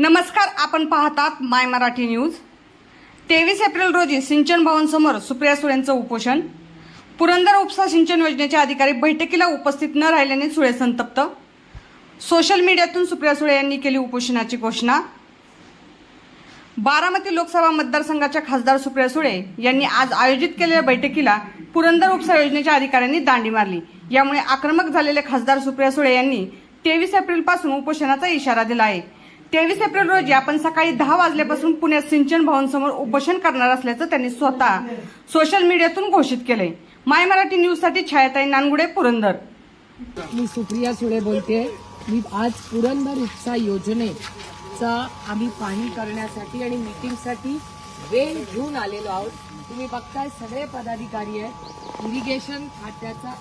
नमस्कार आपण पाहतात माय मराठी न्यूज. तेवीस एप्रिल रोजी सिंचन भवनसमोर सुप्रिया सुळेंचं उपोषण. पुरंदर उपसा सिंचन योजनेचे अधिकारी बैठकीला उपस्थित न राहिल्याने सुळे संतप्त. सोशल मीडियातून सुप्रिया सुळे यांनी केली उपोषणाची घोषणा. बारामती लोकसभा मतदारसंघाच्या खासदार सुप्रिया सुळे यांनी आज आयोजित केलेल्या बैठकीला पुरंदर उपसा योजनेच्या अधिकाऱ्यांनी दांडी मारली. यामुळे आक्रमक झालेले खासदार सुप्रिया सुळे यांनी तेवीस एप्रिलपासून उपोषणाचा इशारा दिला आहे. तेवीस एप्रिल रोजी आपण सकाळी दहा वाजल्यापासून पुण्यात सिंचन भवनसमोर उपोषण करणार असल्याचं त्यांनी स्वतः सोशल मीडियातून घोषित केलंय. माय मराठी न्यूजसाठी छायाताई नानगुडे पुरंदर. मी सुप्रिया सुळे बोलते. मी आज पुरंदर उपसा योजनेचा आम्ही पाहणी करण्यासाठी आणि मीटिंगसाठी वेळ घेऊन आलेलो आहोत. तुम्ही बघताय सगळे पदाधिकारी आहेत. इरिगेशन खात्याचा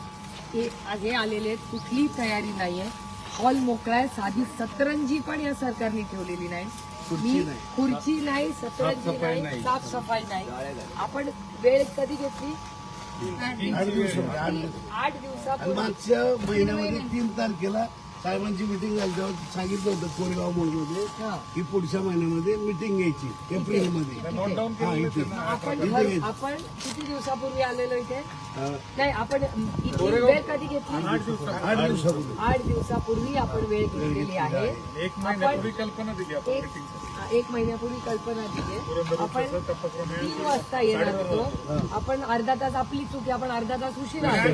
हे आलेले आहेत. कुठलीही तयारी नाही आहे हॉल मोकळा आहे साधी सतरंजी पण या सरकारने ठेवलेली नाही. मी खुर्ची नाही सतरंजी नाही साफसफाई नाही. आपण वेळ कधी घेतली? आठ दिवसापूर्वी. आठ दिवस आठ आणि दिवसापूर्वी मागच्या महिन्यामध्ये तीन तारखेला साहेबांची मिटिंग झाली तेव्हा सांगितलं होतं कोरेगाव मोडमध्ये हा. की पुढच्या महिन्यामध्ये मिटिंग घ्यायची एप्रिलमध्ये. हा इथे. आपण इथे घ्यायची. आपण किती दिवसापूर्वी आलेलो इथे? नाही आपण इथे वेळ कधी घेतली? आठ दिवसापूर्वी. आठ दिवसापूर्वी. आपण वेळ घेतलेली आहे. एक महिन्यापूर्वी कल्पना दिली आपण एक एक महिन्यापूर्वी कल्पना दिली आहे. आपण तीन वाजता येणार होतो आपण अर्धा तास आपली चूक आपण अर्धा तास उशिरा आलो.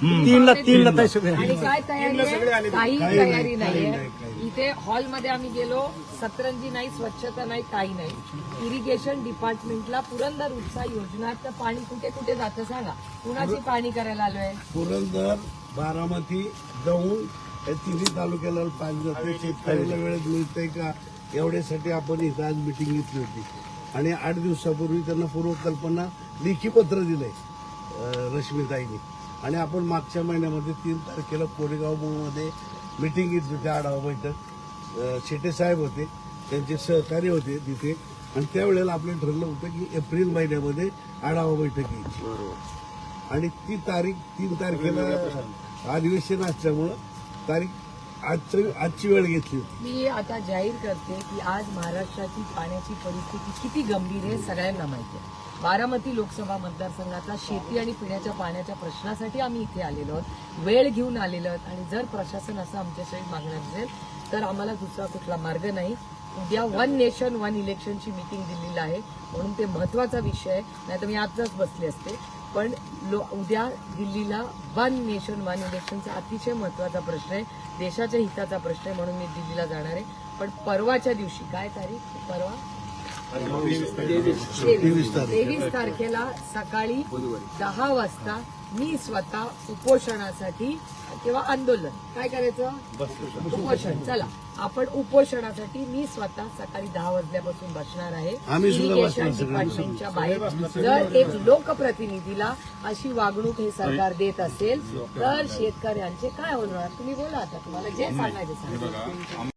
तीनला तीनला ताई सगळे आणि काय तयारी आहे काही तयारी नाहीये इथे हॉलमध्ये आम्ही गेलो सतरंजी नाही स्वच्छता नाही काही नाही इरिगेशन डिपार्टमेंटला पुरंदर उपसा योजनाचं पाणी कुठे कुठे जातं सांगा कुणाची पाणी करायला आलोय पुरंदर बारामती जाऊन या तिन्ही तालुक्याला पाणी जाते. शेतकऱ्याला वेळेत मिळतंय का? एवढ्यासाठी आपण इथं आज मिटिंग घेतली होती. आणि आठ दिवसापूर्वी त्यांना पूर्वकल्पना लेखी पत्र दिलंय रश्मिताईंनी. आणि आपण मागच्या महिन्यामध्ये तीन तारखेला कोरेगावमध्ये मिटिंग घेतली होती आढावा बैठक. शेटे साहेब होते त्यांचे सहकारी होते तिथे. आणि त्यावेळेला आपलं ठरलं होतं की एप्रिल महिन्यामध्ये आढावा बैठक घ्यायची. आणि ती तारीख तीन तारखेला अधिवेशन असल्यामुळं तारीख आजची आजची वेळ घेतली होती. मी आता जाहीर करते की आज महाराष्ट्राची पाण्याची परिस्थिती किती गंभीर आहे सगळ्यांना माहिती आहे. बारामती लोकसभा मतदारसंघाचा शेती आणि पिण्याच्या पाण्याच्या प्रश्नासाठी आम्ही इथे आलेलो आहोत. वेळ घेऊन आलेलो आहोत आणि जर प्रशासन असं आमच्यासाठी मागणार असेल तर आम्हाला दुसरा कुठला मार्ग नाही. उद्या वन नेशन वन इलेक्शनची मीटिंग दिलेली आहे. म्हणून ते महत्त्वाचा विषय आहे. नाही तर मी आजच बसले असते. पण लो उद्या दिल्लीला वन नेशन वन इलेक्शनचा अतिशय महत्त्वाचा प्रश्न आहे. देशाच्या हिताचा प्रश्न आहे म्हणून मी दिल्लीला जाणार आहे. पण परवाच्या दिवशी काय तारीख? परवा? तेवीस तारीख. तेवीस तारखेला सकाळी दहा वाजता मी स्वतः उपोषणासाठी किंवा आंदोलन. काय करायचं? उपोषण. चला आपण उपोषणासाठी मी स्वतः सकाळी दहा वाजल्यापासून बसणार आहे. इरिगेशन डिपार्टमेंटच्या बाहेर. जर एक लोकप्रतिनिधीला अशी वागणूक हे सरकार देत असेल तर शेतकऱ्यांचे काय होणार? तुम्ही बोला आता तुम्हाला जे सांगायचं सांगा.